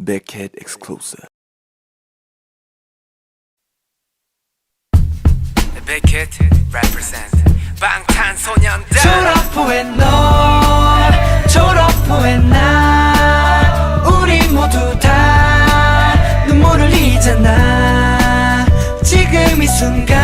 Beckhead exclusive. Beckett represent 방탄소년단 졸업 후에 너 졸업 후에 나 우리 모두 다 눈물을 흘리잖아 지금 이 순간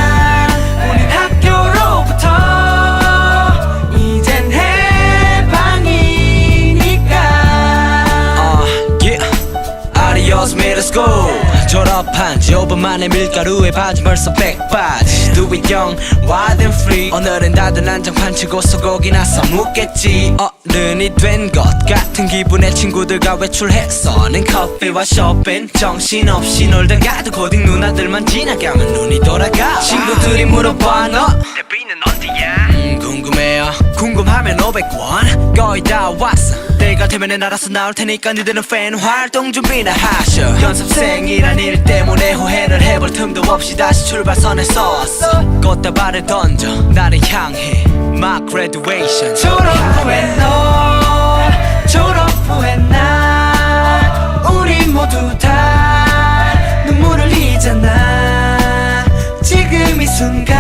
Middle school 졸업한 지 5분 만에 밀가루에 바지 벌써 백바지. Do it young, wild and free. 오늘은 다들 난장판 치고 소고기 나서 묻겠지. 어른이 된 것 같은 기분에 친구들과 외출했어는 커피와 쇼핑. 정신없이 놀다 가도 고딩 누나들만 지나가면 눈이 돌아가. 친구들이 물어봐 너. 데뷔는 언제야 음, 궁금해요. 궁금하면 500원. 거의 다 왔어 때가 되면은 알아서 나올 테니까 니들은 팬 활동 준비나 하셔. 연습생이란 일 때문에 후회를 해볼 틈도 없이 다시 출발선에 섰어. 꽃다발을 던져 나를 향해. My graduation. 졸업 후에 너 졸업 후에 나. 우리 모두 다 눈물을 흘리잖아. 지금 이 순간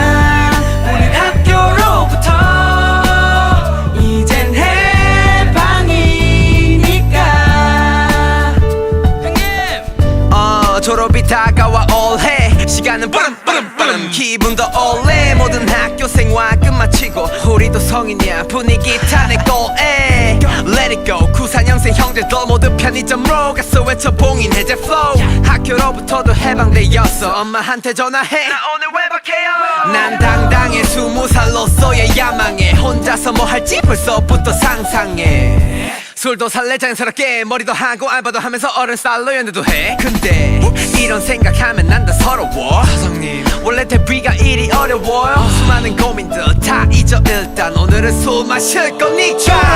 졸업이 다가와 올해. 시간은 빠름 빠름 빠름 기분도 올해. 모든 학교 생활 끝마치고 우리도 성인이야. 분위기 타네 골에 Let it go. 94년생 형제들 모두 편의점으로 가서 외쳐 봉인 해제 flow. 학교로부터도 해방되었어. 엄마한테 전화해. 나 오늘 외박해요. 난 당당해. 스무 살로서의 야망에 혼자서 뭐 할지 벌써부터 상상해 술도 살래? 자연스럽게 머리도 하고 알바도 하면서 어른 스타일로 연애도 해. 근데 이런 생각하면 난 다 서러워. 사장님. 원래 데뷔가 일이 어려워요 수많은 고민들 다 잊어. 일단 오늘은 술 마실 거니까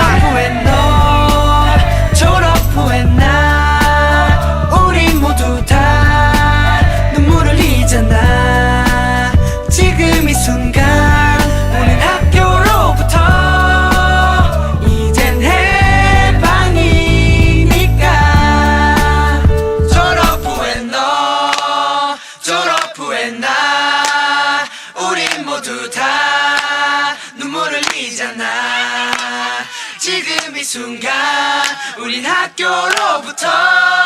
나 우린 모두 다 눈물을 흘리잖아. 지금 이 순간 우린 학교로부터